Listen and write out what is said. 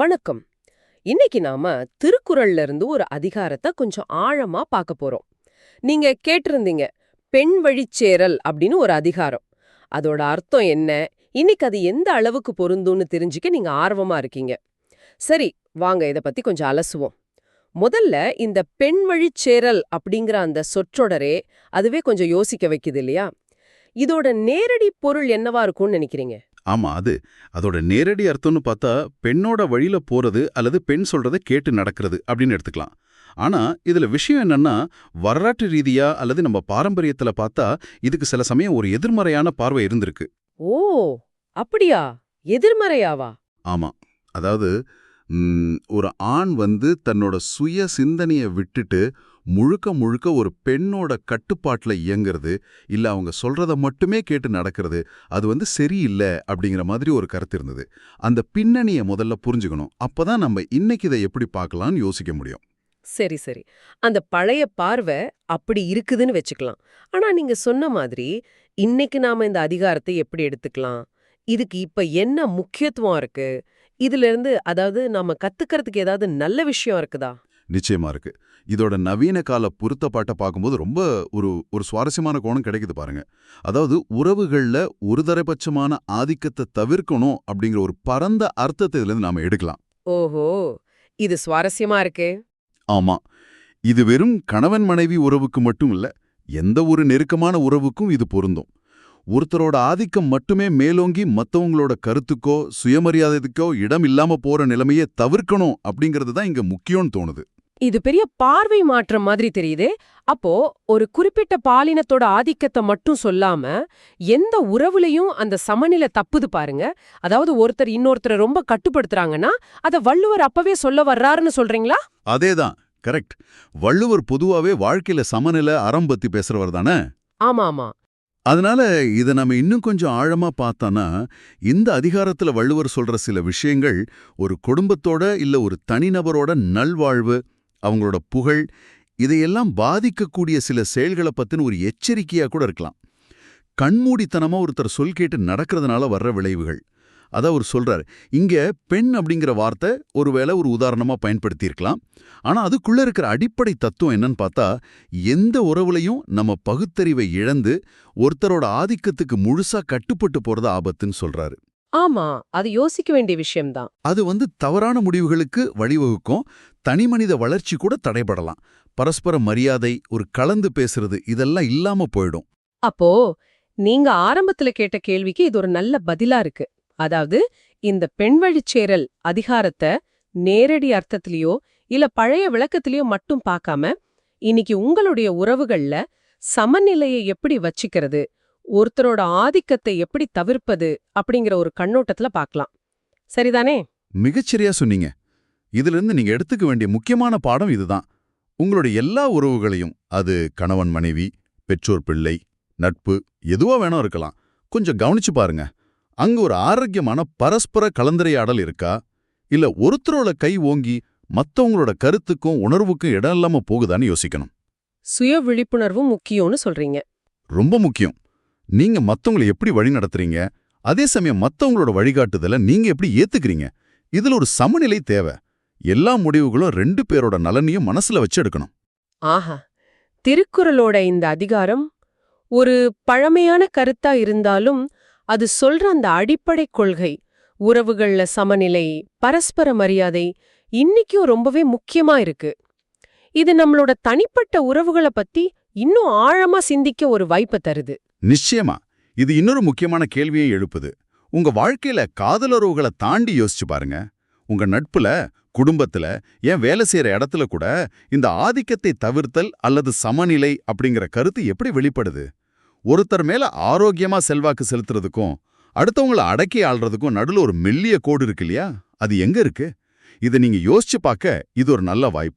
வணக்கம். இன்னைக்கு நாம திருக்குறள்ல இருந்து ஒரு அதிகாரத்தை கொஞ்சம் ஆழமா பார்க்க போறோம். நீங்க கேட்டிருந்தீங்க பெண் வழிச்சேரல் அப்படின்னு ஒரு அதிகாரம். அதோட அர்த்தம் என்ன? இன்னைக்கு அது எந்த அளவுக்கு பொருந்தும்னு தெரிஞ்சுக்க நீங்க ஆர்வமா இருக்கீங்க. சரி வாங்க இத பத்தி கொஞ்சம் அலசுவோம். முதல்ல இந்த பெண் வழிச்சேரல் அப்படிங்கிற அந்த சொற்றொடரே அதுவே கொஞ்சம் யோசிக்க வைக்குது இல்லையா? இதோட நேரடி பொருள் என்னவா இருக்கும்னு நினைக்கிறீங்க? ஆமா அது. அதோட நேரடி அர்த்தம்னு பார்த்தா பெண்ணோட வழியில போறது அல்லது பெண் சொல்றதை கேட்டு நடக்கிறது அப்படின்னு எடுத்துக்கலாம். ஆனா இதுல விஷயம் என்னன்னா வரலாற்று ரீதியா அல்லது நம்ம பாரம்பரியத்துல பார்த்தா இதுக்கு சில சமயம் ஒரு எதிர்மறையான பார்வை இருந்திருக்கு. ஓ அப்படியா? எதிர்மறையாவா? ஆமா. அதாவது ஒரு ஆண் வந்து தன்னோட சுய சிந்தனையை விட்டுட்டு முழுக்க முழுக்க ஒரு பெண்ணோட கட்டுப்பாட்டுல இயங்குறது இல்லை அவங்க சொல்றத மட்டுமே கேட்டு நடக்கிறது அது வந்து சரியில்லை அப்படிங்கிற மாதிரி ஒரு கருத்து இருந்தது. அந்த பின்னணியை முதல்ல புரிஞ்சுக்கணும். அப்போ தான் நம்ம இன்னைக்கு இதை எப்படி பார்க்கலாம்னு யோசிக்க முடியும். சரி சரி. அந்த பழைய பார்வை அப்படி இருக்குதுன்னு வச்சுக்கலாம். ஆனா நீங்க சொன்ன மாதிரி இன்னைக்கு நாம இந்த அதிகாரத்தை எப்படி எடுத்துக்கலாம்? இதுக்கு இப்ப என்ன முக்கியத்துவம் இருக்கு? இதுல இருந்து அதாவது நாம கற்றுக்கிறதுக்கு ஏதாவது நல்ல விஷயம் இருக்குதா? நிச்சயமா இருக்கு. இதோட நவீன கால பொருத்தப்பாட்டை பார்க்கும்போது ரொம்ப ஒரு ஒரு சுவாரஸ்யமான கோணம் கிடைக்குது பாருங்க. அதாவது உறவுகள்ல ஒருதலைபட்சமான ஆதிக்கத்தை தவிர்க்கணும் அப்படிங்கிற ஒரு பரந்த அர்த்தத்தை இதுல இருந்து நாம எடுக்கலாம். ஓஹோ! இது சுவாரஸ்யமா இருக்கே. ஆமா. இது வெறும் கணவன் மனைவி உறவுக்கு மட்டும் இல்ல எந்த ஒரு நெருக்கமான உறவுக்கும் இது பொருந்தும். ஒருத்தரோட ஆதிக்கம் மட்டுமே மேலோங்கி மத்தவங்களோட கருத்துக்கோ சுயமரியாதைக்கோ இடம் இல்லாம போற நிலைமையை தவிர்க்கணும் அப்படிங்கிறது தான் இங்க முக்கியம்னு தோணுது. இது பெரிய பார்வை மாற்றம் மாதிரி தெரியுதே. அப்போ ஒரு குறிப்பிட்ட பாலினத்தோட ஆதிக்கத்தை மட்டும் சொல்லாம எந்த உறவுலயும் அந்த சமநிலை தப்புது பாருங்க. அதாவது ஒருத்தர் இன்னொருத்தரை ரொம்ப கட்டுப்படுத்துறாங்கன்னா அத வள்ளுவர் அப்பவே சொல்ல வர்றாருன்னு சொல்றீங்களா? அதேதான். கரெக்ட். வள்ளுவர் பொதுவாவே வாழ்க்கையில சமநிலை அறம் பத்தி பேசுறவர் தானே? ஆமா ஆமா அதனால இதை நம்ம இன்னும் கொஞ்சம் ஆழமா பார்த்தோன்னா இந்த அதிகாரத்துல வள்ளுவர் சொல்ற சில விஷயங்கள் ஒரு குடும்பத்தோட இல்ல ஒரு தனிநபரோட நல்வாழ்வு அவங்களோட புகழ் இதையெல்லாம் பாதிக்கக்கூடிய சில செயல்களை பற்றின ஒரு எச்சரிக்கையா கூட இருக்கலாம். கண்மூடித்தனமா ஒருத்தர் சொல் கேட்டு நடக்கிறதுனால வர்ற விளைவுகள். அதான் அவர் சொல்கிறார் இங்க பெண் அப்படிங்கிற வார்த்தை ஒருவேளை ஒரு உதாரணமா பயன்படுத்தியிருக்கலாம். ஆனா அதுக்குள்ள இருக்கிற அடிப்படை தத்துவம் என்னன்னு பார்த்தா எந்த உறவுலையும் நம்ம பகுத்தறிவை இழந்து ஒருத்தரோட ஆதிக்கத்துக்கு முழுசா கட்டுப்பட்டு போறது ஆபத்துன்னு சொல்றாரு. ஆமா அது யோசிக்க வேண்டிய விஷயம்தான். அது வந்து தவறான முடிவுகளுக்கு வழிவகுக்கும். தனிமனித வளர்ச்சி கூட தடைபடலாம். பரஸ்பர மரியாதை ஒரு கலந்து பேசுறது இதெல்லாம் இல்லாம போயிடும். அப்போ நீங்க ஆரம்பத்துல கேட்ட கேள்விக்கு இது ஒரு நல்ல பதிலா இருக்கு. அதாவது இந்த பெண் வழிச்சேரல் அதிகாரத்தை நேரடி அர்த்தத்திலயோ இல்ல பழைய விளக்கத்திலயோ மட்டும் பார்க்காம இன்னைக்கு உங்களுடைய உறவுகள்ல சமநிலையை எப்படி வச்சிக்கிறது ஒருத்தரோட ஆதிக்கத்தை எப்படி தவிர்ப்பது அப்படிங்கிற ஒரு கண்ணோட்டத்துல பார்க்கலாம். சரிதானே? மிகச்சரியா சொன்னீங்க. இதிலிருந்து நீங்க எடுத்துக்க வேண்டிய முக்கியமான பாடம் இதுதான். உங்களுடைய எல்லா உறவுகளையும் அது கணவன் மனைவி பெற்றோர் பிள்ளை நட்பு எதுவா வேணா இருக்கலாம். கொஞ்சம் கவனிச்சு பாருங்க. அங்க ஒரு ஆரோக்கியமான பரஸ்பர கலந்துரையாடல் இருக்கா? இல்ல ஒருத்தரோட கை ஓங்கி மத்தவங்களோட கருத்துக்கும் உணர்வுக்கும் இடம் இல்லாம போகுதான்னு யோசிக்கணும். சுய விழிப்புணர்வும் முக்கியம்னு சொல்றீங்க. ரொம்ப முக்கியம். நீங்க மத்தவங்களை எப்படி வழி நடத்துறீங்க? அதே சமயம் மத்தவங்களோட வழிகாட்டுதலை நீங்க எப்படி ஏத்துக்கிறீங்க? இதுல ஒரு சமநிலை தேவை. எல்லா முடிவுகளும் ரெண்டு பேரோட நலனையும் மனசுல வச்சு எடுக்கணும். ஆஹா. திருக்குறளோட இந்த அதிகாரம் ஒரு பழமையான கருத்தா இருந்தாலும் அது சொல்ற அந்த அடிப்படை கொள்கை உறவுகள்ல சமநிலை பரஸ்பர மரியாதை இன்னிக்கும் ரொம்பவே முக்கியமா இருக்கு. இது நம்மளோட தனிப்பட்ட உறவுகளை பத்தி இன்னும் ஆழமா சிந்திக்க ஒரு வாய்ப்பை தருது. நிச்சயமா. இது இன்னொரு முக்கியமான கேள்வியை எழுப்புது. உங்க வாழ்க்கையில காதலுறவுகளை தாண்டி யோசிச்சு பாருங்க. உங்க நட்புல குடும்பத்துல ஏன் வேலை செய்யற இடத்துல கூட இந்த ஆதிக்கத்தை தவிர்த்தல் அல்லது சமநிலை அப்படிங்கிற கருத்து எப்படி வெளிப்படுது? ஒருத்தர் மேல ஆரோக்கியமா செல்வாக்கு செலுத்துறதுக்கும் அடுத்தவங்கள அடக்கி ஆள்றதுக்கும் நடுல ஒரு மெல்லிய கோடு இருக்கு இல்லையா? அது எங்க இருக்கு? இதை நீங்க யோசிச்சு பார்க்க இது ஒரு நல்ல வாய்ப்பு.